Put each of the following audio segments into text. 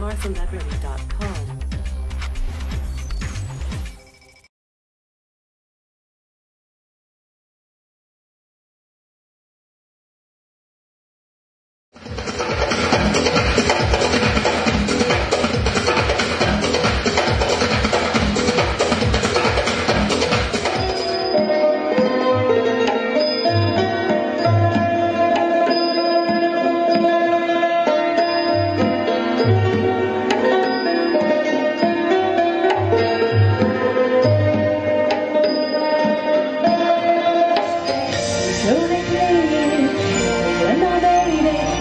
marthameverett.com.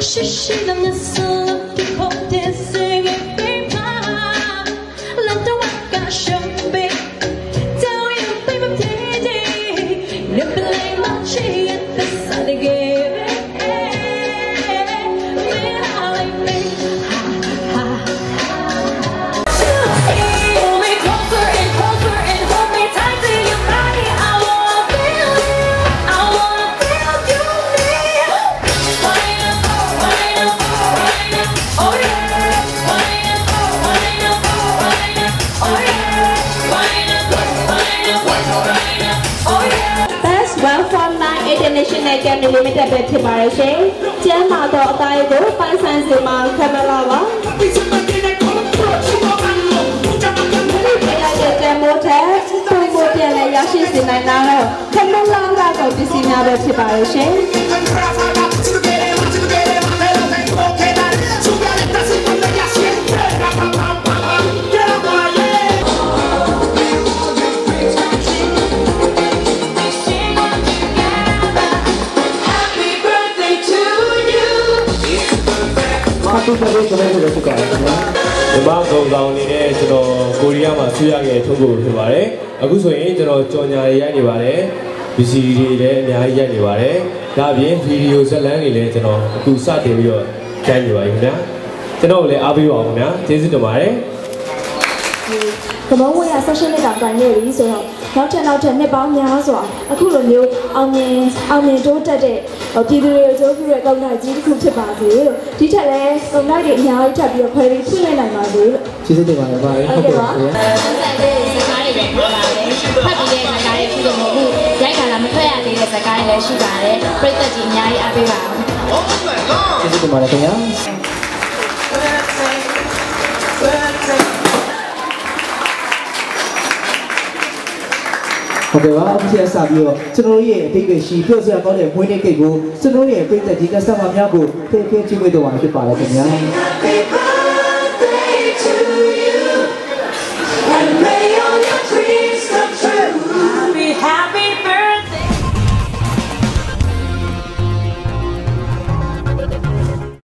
是谁的面色比红点色？International Game Limited ပဲဖြစ်ပါတယ်ရှင်။ကျမ်းမာသောအသားရည်ကိုပိုင်ဆိုင်စေမှာကင်မရာပါ။ဒီလိုက်တဲ့တန်မိုးထက်ပုံပေါ်ပြန်လဲရရှိစေနိုင်တာတော့ကင်မရာကတော့ပစ္စည်းများပဲဖြစ်ပါတယ်ရှင်။ Happy birthday ဆိုတဲ့ဆိုဖြစ်ပါတယ်ခင်ဗျာဒီမှာကုံဆောင်အနေနဲ့ကျွန်တော်ကိုရီးယားမှာဆွေးရခဲ့ထုတ်ဖို့ဖြစ်ပါတယ်အခုဆိုရင်ကျွန်တော်ကြော်ညာတွေရိုက်နေပါတယ်ဗီစီတွေလည်းအများကြီးရိုက်နေပါတယ်ဒါအပြင်ဗီဒီယိုဇက်လန်းတွေလည်းကျွန်တော်အခုစတင်ပြီးတော့ရိုက်နေပါပြီခင်ဗျာကျွန်တော်လည်းအားပေးပါဦးခင်ဗျာကျေးဇူးတင်ပါတယ် ကမ္ဘောဝေးရဆက်ရှင်နေတာတိုင်နေပြီဆိုတော့နောက်ထပ်နောက်ထပ်နှစ်ပေါင်းများစွာအခုလိုမျိုးအောင်မြင်အောင်မြင်တိုးတက်တဲ့ပြည်သူတွေကိုကြိုးပြုတဲ့ကောင်းတဲ့ကြီးတစ်ခုဖြစ်ပါစေလို့ဒီထက်လည်းကောင်းတဲ့တွေအများကြီးထပ်ပြီးတော့ခွဲပြီးဖွင့်လှစ်နိုင်ပါစေလို့ကျေးဇူးတင်ပါတယ်ပါဟုတ်ကဲ့ပါခင်ဗျာဆက်တဲ့စကားတွေပဲပြောပါတယ်။ဖတ်ပြီးတဲ့စကားတွေခုလိုမဟုတ်ဘူး။ရိုက်ခါလာမထွက်ရသေးတဲ့စကားတွေလည်းရှိပါတယ်။ပြည့်သက်ကြီးအများကြီးအားပေးပါအောင်။ကျေးဇူးတင်ပါတယ်ခင်ဗျာ ဟုတ်ကဲ့ပါအခုဆက်စပြီးတော့ကျွန်တော်တို့ရဲ့အတိတ်ပဲရှိပြောစရာကောင်းတဲ့မွေးနေ့ကိတ်ကိုကျွန်တော်တို့ရဲ့ပြည်သက်ဒီကစတမာများကိုဖေးဖေးချွေးပေးတော့မှာဖြစ်ပါတယ်ခင်ဗျာ